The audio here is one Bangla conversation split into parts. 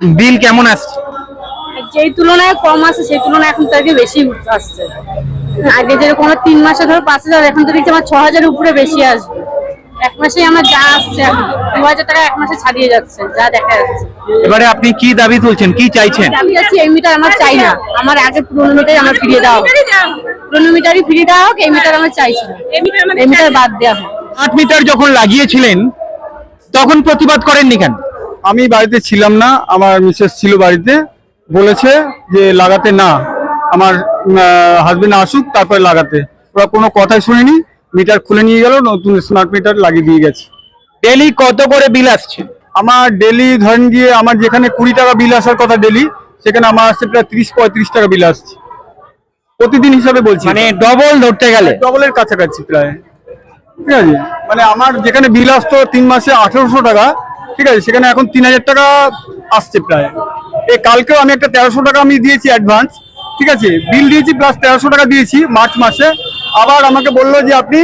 বিল কেমন আসছে? যেই তুলনায় কম আসে সেই তুলনায় এখন তাকে বেশি আসছে। আগে যেরকম আমার তিন মাসে ধরো পাঁচ হাজার এখন তো দেখছি আমার ছ হাজার উপরে বেশি আসবে। এক মাসেই আমার যা আসছে দু হাজার টাকা এক মাসে ছাড়িয়ে যাচ্ছে যা দেখা যাচ্ছে। এবারে আপনি কি দাবি তুলছেন কি চাইছেন? আমি যাচ্ছি এই মিটার আমার চাই না। আমার আগে পুরোনো মিটার আমার ফিরিয়ে দেওয়া হোক। পুরোনো মিটারই ফিরিয়ে দেওয়া হোক এই মিটার আমার চাইছি না। এই মিটার বাদ দেওয়া হোক। স্মার্ট মিটার যখন লাগিয়েছিলেন তখন প্রতিবাদ করেননি কেন? আমি বাড়িতে ছিলাম না আমার মিসেস ছিল বাড়িতে বলেছে যে লাগাতে না। আমার হাজবেন্ড আসুক তারপরে লাগাতে। ওরা কোনো কথাই শুনিনি মিটার খুলে নিয়ে গেল নতুন স্মার্ট মিটার লাগিয়ে দিয়ে গেছে। ডেলি কত করে বিল আসছে? আমার ডেলি ধরেন গিয়ে আমার যেখানে কুড়ি টাকা বিল আসার কথা ডেলি সেখানে আমার আসছে প্রায় ত্রিশ পঁয়ত্রিশ টাকা বিল আসছে। প্রতিদিন হিসাবে বলছি। মানে ডবল ধরতে গেলে? ডবলের কাছাকাছি প্রায়। ঠিক আছে? মানে আমার যেখানে বিল আসতো তিন মাসে আঠেরোশো টাকা ঠিক আছে সেখানে এখন তিন হাজার টাকা আসছে প্রায়। এই কালকেও আমি একটা তেরোশো টাকা আমি দিয়েছি অ্যাডভান্স ঠিক আছে? বিল দিয়েছি প্লাস তেরোশো টাকা দিয়েছি মার্চ মাসে। আবার আমাকে বলল যে আপনি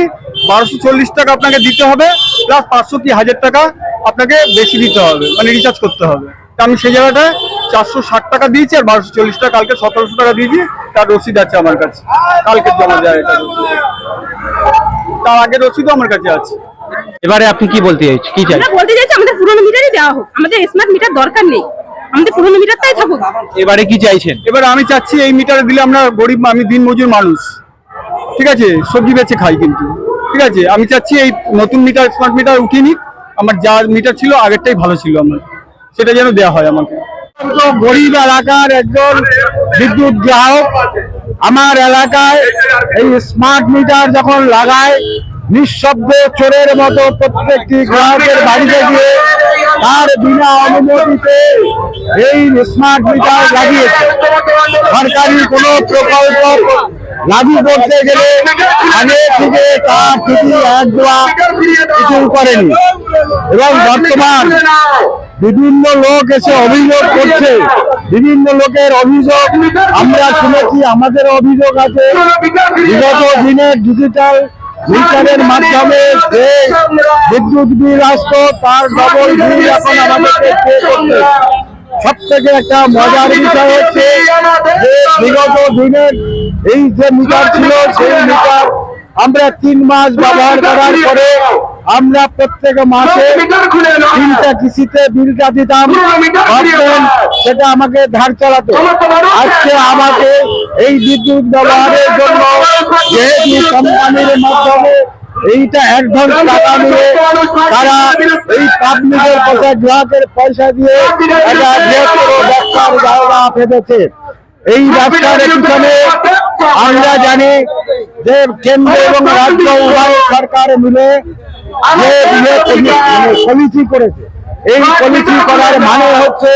বারোশো চল্লিশ টাকা আপনাকে দিতে হবে প্লাস পাঁচশো কি হাজার টাকা আপনাকে বেশি দিতে হবে মানে রিচার্জ করতে হবে। তা আমি সেই জায়গাটায় চারশো ষাট টাকা দিয়েছি আর বারোশো চল্লিশ টাকা কালকে সতেরোশো টাকা দিয়েছি তার রসিদ আছে আমার কাছে। কালকে জমা যায় এটা তার আগের রসিদও আমার কাছে আছে। এবারে আপনি কি বলতে চাইছেন? কি চাই আমরা বলতে চাইছি আমাদের পুরোনো মিটারই দেওয়া হোক আমাদের স্মার্ট মিটার দরকার নেই। আমাদের পুরোনো মিটারটাই থাকুক। এবারে কি চাইছেন? এবার আমি চাচ্ছি এই মিটার দিলে আমরা গরিব আমি দিন মজুর মানুষ। ঠিক আছে? সবজি বেচে খাই কিন্তু। ঠিক আছে? আমি চাচ্ছি এই নতুন মিটার স্মার্ট মিটার উঠিয়ে নিক। আমার যা মিটার ছিল আগেরটাই ভালো ছিল আমার। সেটা যেন দেওয়া হয় আমাকে। তো গরিব এলাকার একজন বিদ্যুৎ গ্রাহক আমার এলাকায় এই স্মার্ট মিটার যখন লাগায় নিঃশব্দে চোরের মতো প্রত্যেকটি গ্রাহকের বাড়িতে গিয়ে তার বিনা অনুমতিতে এই স্মার্ট মিটার লাগিয়েছে। সরকারি কোনো প্রকল্প লাগু করতে গেলে আগে থেকে তা ঠিকই এক দেওয়া কিছু করেনি। এবং বর্তমান বিভিন্ন লোক এসে অভিযোগ করছে। বিভিন্ন লোকের অভিযোগ আমরা শুনেছি, আমাদের অভিযোগ আছে। বিগত দিনের ডিজিটাল মিটারের মাধ্যমে যে বিদ্যুৎ বিল আসতো, তার ডবল বিল এখন আমাদেরকে পে করতে সব থেকে একটা মজার বিষয় হচ্ছে যে বিগত দিনের এই যে মিটার ছিল, সেই মিটার আমরা তিন মাস ব্যবহার করার পরে আমরা প্রত্যেক মাসে তিনটা কিস্তিতে বিলটা দিতাম। সেটা আমাকে ধার চালাতো। আজকে আমাকে এই বিদ্যুৎ ব্যবহারের জন্য যেহেতু কোম্পানির মাধ্যমে এইটা অ্যাডভান্স টাকা নিয়ে তারা এই পাবলিকের পয়সা গ্রাহকের পয়সা দিয়ে একটা বৃহত্তর ব্যবসার জায়গা এই ব্যবসার পিছনে আমরা জানি যে কেন্দ্র এবং রাজ্য উভয় সরকার মিলে ইয়ে কমি- মানে করেছে। এই কমিটি করার মানে হচ্ছে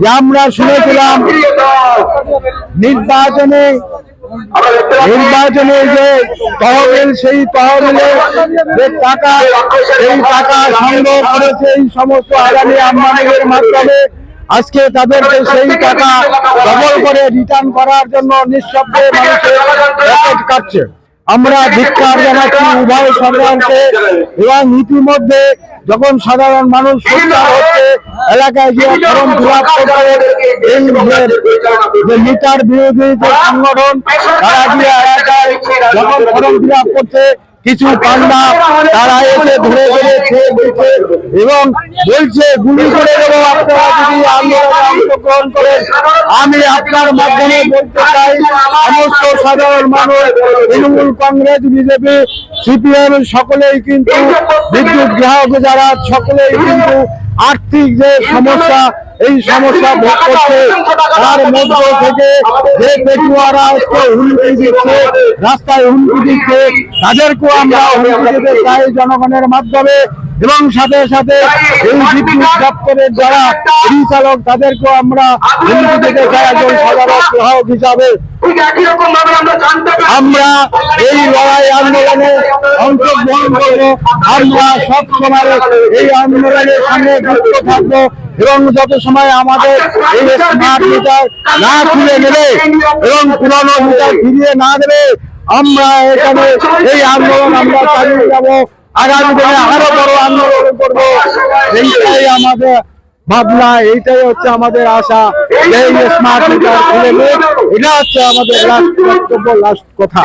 যে আমরা শুনেছিলাম নির্বাচনে নির্বাচনে যে তহবিল, সেই তহবিলে যে টাকা, সেই টাকা সংগ্রহ করেছে এই সমস্ত আগামী আমদানির মাধ্যমে। আজকে তাদেরকে সেই টাকা ডবল করে রিটার্ন করার জন্য নিঃশব্দে মানুষের কাটছে। আমরা ধিক্কার জানাচ্ছি উভয় সরকারকে এবং ইতিমধ্যে যখন সাধারণ মানুষ সোচ্চার হচ্ছে, এলাকায় গিয়ে ফর্ম ফিল আপ যে- মিটার বিরোধী যে সংগঠন, তারা গিয়ে এলাকায় যখন ফর্ম ফিল আপ করছে, কিছু পান্ডা তারা এসে ধরে ধরে খেয়ে দিচ্ছে এবং বলছে, গুলি করে দেবো আপনারা আমি আপনার মাধ্যমে বলতে চাই, সমস্ত সাধারণ মানুষ, তৃণমূল কংগ্রেস, বিজেপি, সিপিএম, সকলেই কিন্তু বিদ্যুৎ গ্রাহক যারা সকলেই কিন্তু আর্থিক যে সমস্যা, এই সমস্যা ভোগ করছে, তার মধ্য থেকে যে পেটুয়ারা আজকে হুমকি দিচ্ছে, রাস্তায় হুমকি দিচ্ছে, তাদেরকেও আমরা হুমকি দিতে চাই জনগণের মাধ্যমে। এবং সাথে সাথে এই বিদ্যুৎ দপ্তরের যারা পরিচালক তাদেরকেও আমরা দিতে চাই একজন সাধারণ গ্রাহক হিসাবে আমরা এই লড়াই আন্দোলনে অংশগ্রহণ করব। আমরা সব সময় এই আন্দোলনের সঙ্গে যুক্ত থাকব এবং যত সময় আমাদের এই স্মার্ট মিটার না খুলে নেবে এবং পুরনো মিটার ফিরিয়ে না দেবে আমরা এখানে এই আন্দোলন আমরা চালিয়ে যাব। আগামী দিনে আরও বড় আন্দোলন করব। এইটাই আমাদের ভাবনা, এইটাই হচ্ছে আমাদের আশা। এই স্মার্ট মিটার খুলে এটা হচ্ছে আমাদের লাস্ট বক্তব্য লাস্ট কথা।